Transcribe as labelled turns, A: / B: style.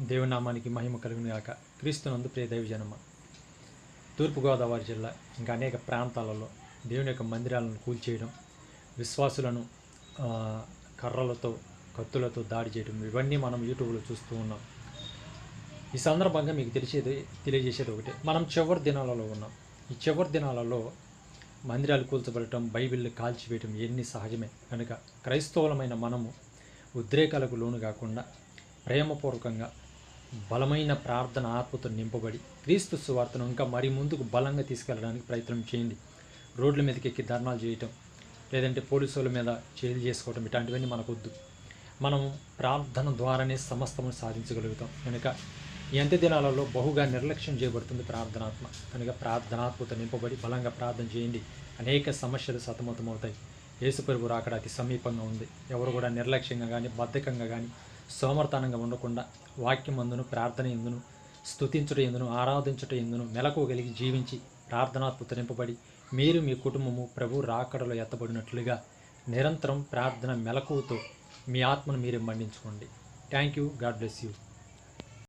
A: దేవునామానికి మహిమ కలుగునుగాక. క్రీస్తునందు ప్రియ దైవజనమ. తూర్పుగోదావరి జిల్లా ఇంకా అనేక ప్రాంతాలలో దేవుని యొక్క మందిరాలను కూల్చేయడం విశ్వాసులను కర్రలతో కత్తులతో దాడి చేయడం ఇవన్నీ మనం యూట్యూబ్లో చూస్తూ ఉన్నాం. ఈ సందర్భంగా మీకు తెలిసేది తెలియజేసేది ఒకటి. మనం చివరి దినాలలో ఉన్నాం. ఈ చివరి దినాలలో మందిరాలు కూల్చబడటం బైబిల్ని కాల్చివేయటం ఇవన్నీ సహజమే. కనుక క్రైస్తవులమైన మనము ఉద్రేకాలకు లోను కాకుండా ప్రేమపూర్వకంగా బలమైన ప్రార్థన ఆత్మతో నింపబడి క్రీస్తు సువార్తను ఇంకా మరి ముందుకు బలంగా తీసుకెళ్ళడానికి ప్రయత్నం చేయండి. రోడ్ల మీదకి ఎక్కి ధర్నాలు చేయటం లేదంటే పోలీసుల మీద చేతులు చేసుకోవటం ఇట్లాంటివన్నీ మనకొద్దు. మనం ప్రార్థన ద్వారానే సమస్తము సాధించగలుగుతాం. కనుక ఈ అంత్య దినాలలో బహుగా నిర్లక్ష్యం చేయబడుతుంది ప్రార్థనాత్మ. కనుక ప్రార్థనాత్మత నింపబడి బలంగా ప్రార్థన చేయండి. అనేక సమస్యలు సతమతమవుతాయి. యేసుపరుగు రాకడ అతి సమీపంగా ఉంది. ఎవరు కూడా నిర్లక్ష్యంగా కానీ బద్ధకంగా కానీ సోమర్తనంగా ఉండకుండా వాక్యం అందును ప్రార్థన ఎందును స్థుతించుట ఎందును ఆరాధించుట ఎందును మెలకువగలిగి జీవించి ప్రార్థనాత్మతో నింపబడి మీరు మీ కుటుంబము ప్రభు రాకడలో ఎత్తబడినట్లుగా నిరంతరం ప్రార్థన మెలకువతో మీ ఆత్మను మీరే మండించుకోండి thank you God bless you